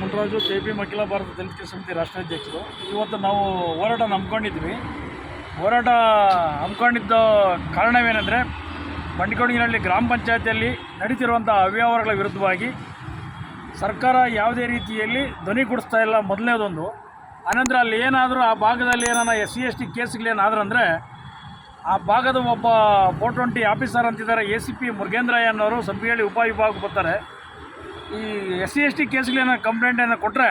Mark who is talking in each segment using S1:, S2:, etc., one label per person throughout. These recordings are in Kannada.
S1: ಮುನ್ರಾಜು, ಕೆ ಪಿ ಭಾರತ ದಲಿತ ಸಮಿತಿ ರಾಷ್ಟ್ರಾಧ್ಯಕ್ಷರು ಇವತ್ತು ನಾವು ಹೋರಾಟ ನಂಬ್ಕೊಂಡಿದ್ವಿ ಹೋರಾಟ ಹಮ್ಮಿಕೊಂಡಿದ್ದ ಕಾರಣವೇನೆಂದರೆ, ಬಂಡಿಕೊಡಗಿನಲ್ಲಿ ಗ್ರಾಮ ಪಂಚಾಯತಿಯಲ್ಲಿ ನಡೀತಿರುವಂಥ ಅವ್ಯವಹಾರಗಳ ವಿರುದ್ಧವಾಗಿ ಸರ್ಕಾರ ಯಾವುದೇ ರೀತಿಯಲ್ಲಿ ಧ್ವನಿ ಕೊಡಿಸ್ತಾ ಇಲ್ಲ. ಮೊದಲನೇದೊಂದು, ಆನಂತರ ಅಲ್ಲಿ ಏನಾದರೂ ಆ ಭಾಗದಲ್ಲಿ ಏನಾರ ಎಸ್ ಸಿ, ಎಸ್ ಟಿ ಕೇಸ್ಗಳೇನಾದ್ರು ಅಂದರೆ, ಆ ಭಾಗದ ಒಬ್ಬ ಫೋರ್ ಟ್ವೆಂಟಿ ಆಫೀಸರ್ ಅಂತಿದ್ದಾರೆ, ಎ ಸಿ ಪಿ ಮುರುಗೇಂದ್ರಯ್ಯ ಅನ್ನೋರು ಸಂಪಿಹಳ್ಳಿ ಉಪವಿಭಾಗಕ್ಕೆ ಬರ್ತಾರೆ. ಈ ಎಸ್ ಸಿ, ಎಸ್ ಟಿ ಕೇಸ್ಗಳೇನೋ ಕಂಪ್ಲೇಂಟ್ ಏನೋ ಕೊಟ್ಟರೆ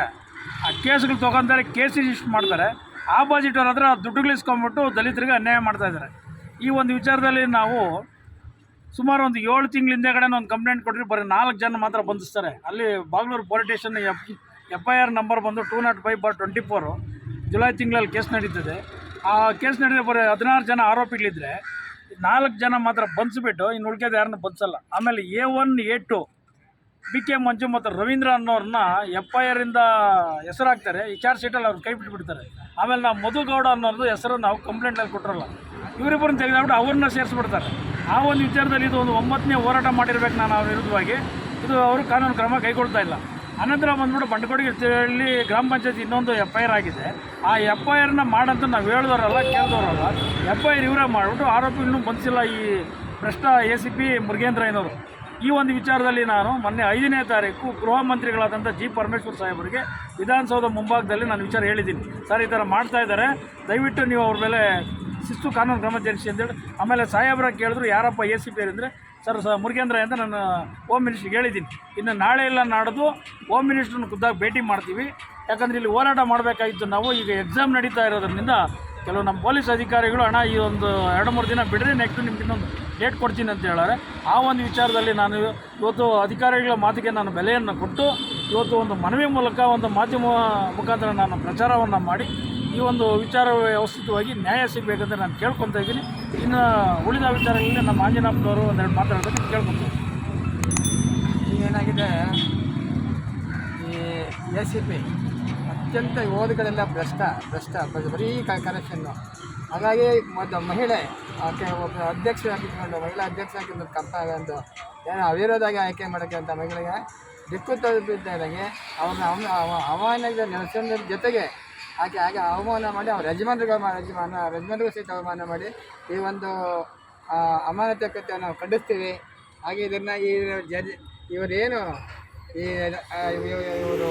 S1: ಆ ಕೇಸ್ಗಳು ತೊಗೊಂತಾರೆ ಕೇಸ್ ರಿಜಿಸ್ಟರ್ ಮಾಡ್ತಾರೆ. ಆಪೋಸಿಟ್ ಅವ್ರ ಹತ್ರ ದುಡ್ಡುಗಳಿಸ್ಕೊಂಬಿಟ್ಟು ದಲಿತರಿಗೆ ಅನ್ಯಾಯ ಮಾಡ್ತಾ ಇದ್ದಾರೆ ಈ ಒಂದು ವಿಚಾರದಲ್ಲಿ ನಾವು ಸುಮಾರು ಒಂದು ಏಳು ತಿಂಗಳ ಹಿಂದೆಗಡೆ ಒಂದು ಕಂಪ್ಲೇಂಟ್ ಕೊಟ್ಟರೆ ಬರೀ ನಾಲ್ಕು ಜನ ಮಾತ್ರ ಬಂಧಿಸ್ತಾರೆ. ಅಲ್ಲಿ Bagalur police station F F I R number ಬಂದು two not five bar twenty four July ತಿಂಗಳಲ್ಲಿ ಕೇಸ್ ನಡೀತದೆ. ಆ ಕೇಸ್ ನಡೆದ ಬರೀ ಹದಿನಾರು ಜನ ಆರೋಪಿಗಳಿದ್ರೆ ನಾಲ್ಕು ಜನ ಮಾತ್ರ ಬಂಧಿಸ್ಬಿಟ್ಟು ಇನ್ನು ಉಳ್ಕೆದು ಯಾರನ್ನೂ ಬಂಧಿಸಲ್ಲ. ಆಮೇಲೆ A one A two B K Manju ಮತ್ತು ರವೀಂದ್ರ ಅನ್ನೋರನ್ನ ಎಫ್ ಐ ಆರಿಂದ ಹೆಸರಾಗ್ತಾರೆ. ಈ ಚಾರ್ಜ್ ಶೀಟಲ್ಲಿ ಅವ್ರು ಕೈ ಬಿಟ್ಬಿಡ್ತಾರೆ. ಆಮೇಲೆ ನಾವು ಮಧುಗೌಡ ಅನ್ನೋದು ಹೆಸರು ನಾವು ಕಂಪ್ಲೇಂಟಲ್ಲಿ ಕೊಟ್ಟಿರಲ್ಲ ಇವರಿಬ್ಬರನ್ನ ತೆಗೆದಾಗ್ಬಿಟ್ಟು ಅವ್ರನ್ನ ಸೇರಿಸ್ಬಿಡ್ತಾರೆ. ಆ ಒಂದು ವಿಚಾರದಲ್ಲಿ ಇದು ಒಂದು ಒಂಬತ್ತನೇ ಹೋರಾಟ ಮಾಡಿರ್ಬೇಕು ನಾನು ಅವ್ರ ವಿರುದ್ಧವಾಗಿ. ಇದು ಅವರು ಕಾನೂನು ಕ್ರಮ ಕೈಗೊಳ್ತಾ ಇಲ್ಲ. ಅನಂತರ ಬಂದ್ಬಿಟ್ಟು ಬಂಡಕೋಡಿಯಲ್ಲಿ ಗ್ರಾಮ ಪಂಚಾಯತ್ ಇನ್ನೊಂದು ಎಫ್ ಐ ಆರ್ ಆಗಿದೆ. ಆ ಎಫ್ ಐ ಆರ್ನ ಮಾಡಂತ ನಾವು ಹೇಳಿದವರಲ್ಲ, ಕೇಳಿದವರಲ್ಲ ಎಫ್ ಐ ಆರ್ ಇವರೇ ಮಾಡಿಬಿಟ್ಟು ಆರೋಪಿ ಇನ್ನೂ ಈ ಭ್ರಷ್ಟ ಎ ಸಿ ಪಿ ಮುರುಗೇಂದ್ರಯ್ಯನವರು. ಈ ಒಂದು ವಿಚಾರದಲ್ಲಿ ನಾನು ಮೊನ್ನೆ ಐದನೇ ತಾರೀಕು ಗೃಹ ಮಂತ್ರಿಗಳಾದಂಥ ಜಿ ಪರಮೇಶ್ವರ್ ಸಾಹೇಬರಿಗೆ ವಿಧಾನಸೌಧ ಮುಂಭಾಗದಲ್ಲಿ ನಾನು ವಿಚಾರ ಹೇಳಿದ್ದೀನಿ. ಸರ್, ಈ ಥರ ಮಾಡ್ತಾ ಇದ್ದಾರೆ. ದಯವಿಟ್ಟು ನೀವು ಅವ್ರ ಮೇಲೆ ಶಿಸ್ತು ಕಾನೂನು ಕ್ರಮ ಜರುಗಿಸಿ ಅಂತೇಳಿ ಆಮೇಲೆ ಸಾಹೇಬ್ರ ಕೇಳಿದ್ರು, ಯಾರಪ್ಪ ಎ ಸಿ ಪಿ ಸರ್, ಸ, ಮುರುಗೇಂದ್ರ ಅಂತ ನಾನು ಹೋಮ್ ಮಿನಿಸ್ಟ್ರಿಗೆ ಹೇಳಿದ್ದೀನಿ. ಇನ್ನು ನಾಳೆ ಇಲ್ಲ ನಾಡ್ದು ಹೋಮ್ ಮಿನಿಸ್ಟ್ರನ್ನ ಖುದ್ದಾಗಿ ಭೇಟಿ ಮಾಡ್ತೀವಿ. ಯಾಕಂದರೆ ಇಲ್ಲಿ ಹೋರಾಟ ಮಾಡಬೇಕಾಗಿತ್ತು ನಾವು. ಈಗ ಎಕ್ಸಾಮ್ ನಡೀತಾ ಇರೋದ್ರಿಂದ ಕೆಲವು ನಮ್ಮ ಪೊಲೀಸ್ ಅಧಿಕಾರಿಗಳು ಹಣ ಈ ಒಂದು ಎರಡು, ಮೂರು ದಿನ ಬಿಡ್ರಿ ನೆಕ್ಸ್ಟ್ ನಿಮ್ಗೆ ಇನ್ನೊಂದು ಡೇಟ್ ಕೊಡ್ತೀನಿ ಅಂತ ಹೇಳಾರೆ. ಆ ಒಂದು ವಿಚಾರದಲ್ಲಿ ನಾನು ಇವತ್ತು ಅಧಿಕಾರಿಗಳ ಮಾತಿಗೆ ನಾನು ಬೆಲೆಯನ್ನು ಕೊಟ್ಟು ಇವತ್ತು ಒಂದು ಮನವಿ ಮೂಲಕ ಒಂದು ಮಾಧ್ಯಮ ಮುಖಾಂತರ ನಾನು ಪ್ರಚಾರವನ್ನು ಮಾಡಿ ಈ ಒಂದು ವಿಚಾರ ವ್ಯವಸ್ಥಿತವಾಗಿ ನ್ಯಾಯ ಸಿಗಬೇಕಂತ ನಾನು ಕೇಳ್ಕೊತಾ ಇದ್ದೀನಿ. ಇನ್ನು ಉಳಿದ ವಿಚಾರಗಳಲ್ಲಿ ನಮ್ಮ ಆಂಜನಪ್ಪನವರು ಒಂದೆರಡು ಮಾತಾಡೋದಕ್ಕೆ ಕೇಳ್ಕೊತೀನಿ
S2: ಏನಾಗಿದೆ ಈ ಎ ಸಿ ಪಿ ಅತ್ಯಂತ ಓದುಗಳೆಲ್ಲ ಭ್ರಷ್ಟ ಭ್ರಷ್ಟ, ಬರೀ ಕರೆಕ್ಷನ್ನು ಹಾಗಾಗಿ ಒಂದು ಮಹಿಳೆ ಆಕೆ ಒಬ್ಬ ಅಧ್ಯಕ್ಷರಾಗಿದ್ಕೊಂಡು ಮಹಿಳಾ ಅಧ್ಯಕ್ಷರಾಗಿದ್ದು ಕಂಪ ಅಂತ ಏನು ಅವಿರೋಧಾಗಿ ಆಯ್ಕೆ ಮಾಡೋಕ್ಕೆ ಅಂತ ಮಹಿಳೆಗೆ ದಿಕ್ಕು ತಲುಪಿದ್ದಾಗೆ ಅವನ ಅವಮಾನದ ನೆಲೆಸೋದ್ರ ಜೊತೆಗೆ ಆಕೆ ಹಾಗೆ ಅವಮಾನ ಮಾಡಿ ಅವ್ರ ಯಜಮಾನ್ರಿಗೂ ಯಜಮಾನ ಯಜಮಾನ್ರಿಗೂ ಸಹಿತ ಅವಮಾನ ಮಾಡಿ ಈ ಒಂದು ಆ, ಅಮಾನತೆ ಕೃತ್ಯ ನಾವು ಖಂಡಿಸ್ತೀವಿ. ಹಾಗೆ ಇದನ್ನು ಈ ಜಜ್ ಇವರೇನು ಈ ಇವರು